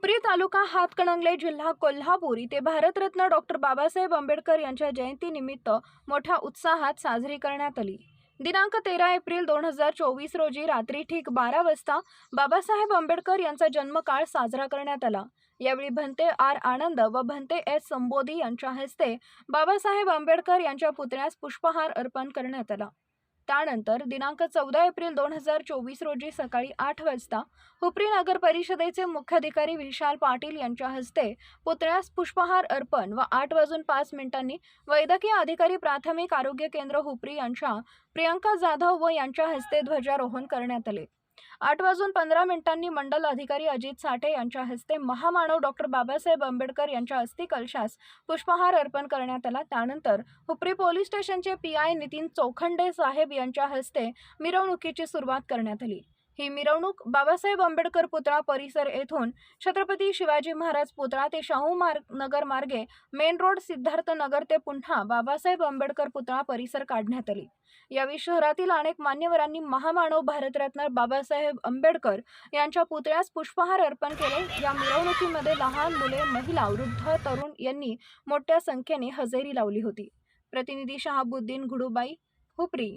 हुपरी तालुका हातकणंगले जिल्हा कोल्हापूर इथे भारतरत्न डॉक्टर बाबासाहेब आंबेडकर यांच्या जयंतीनिमित्त मोठ्या उत्साहात साजरी करण्यात आली. दिनांक तेरा एप्रिल दोन हजार चोवीस रोजी रात्री ठीक बारा वाजता बाबासाहेब आंबेडकर यांचा जन्मकाळ साजरा करण्यात आला. यावेळी भंते आर आनंद व भंते एस संबोधी यांच्या हस्ते बाबासाहेब आंबेडकर यांच्या पुतळ्यास पुष्पहार अर्पण करण्यात आला. त्यानंतर दिनांक चौदा एप्रिल दोन हजार चोवीस रोजी सकाळी आठ वाजता हुपरी नगर परिषदेचे मुख्याधिकारी विशाल पाटील यांच्या हस्ते पुतळ्यास पुष्पहार अर्पण व आठ वाजून पाच मिनिटांनी वैद्यकीय अधिकारी प्राथमिक आरोग्य केंद्र हुपरी यांच्या प्रियंका जाधव व यांच्या हस्ते ध्वजारोहण करण्यात आले. आठ वाजून पंधरा मिनिटांनी मंडल अधिकारी अजित साठे यांच्या हस्ते महामानव डॉक्टर बाबासाहेब आंबेडकर यांच्या अस्थिकलशास पुष्पहार अर्पण करण्यात आला. त्यानंतर हुपरी पोलीस स्टेशनचे पी आय नितीन चोखंडे साहेब यांच्या हस्ते मिरवणुकीची सुरुवात करण्यात आली. ही मिरवणूक बाबासाहेब आंबेडकर पुतळा परिसर येथून छत्रपती शिवाजी महाराज पुतळा ते शाहू मार्ग नगर मार्गे मेन रोड सिद्धार्थ नगर ते पुन्हा बाबासाहेब आंबेडकर पुतळा परिसर काढण्यात आली. यावेळी शहरातील अनेक मान्यवरांनी महामानव भारतरत्न बाबासाहेब आंबेडकर यांच्या पुतळ्यास पुष्पहार अर्पण केले. या मिरवणुकीमध्ये लहान मुले महिला वृद्ध तरुण यांनी मोठ्या संख्येने हजेरी लावली होती. प्रतिनिधी शहाबुद्दीन घुडूबाई हुपरी.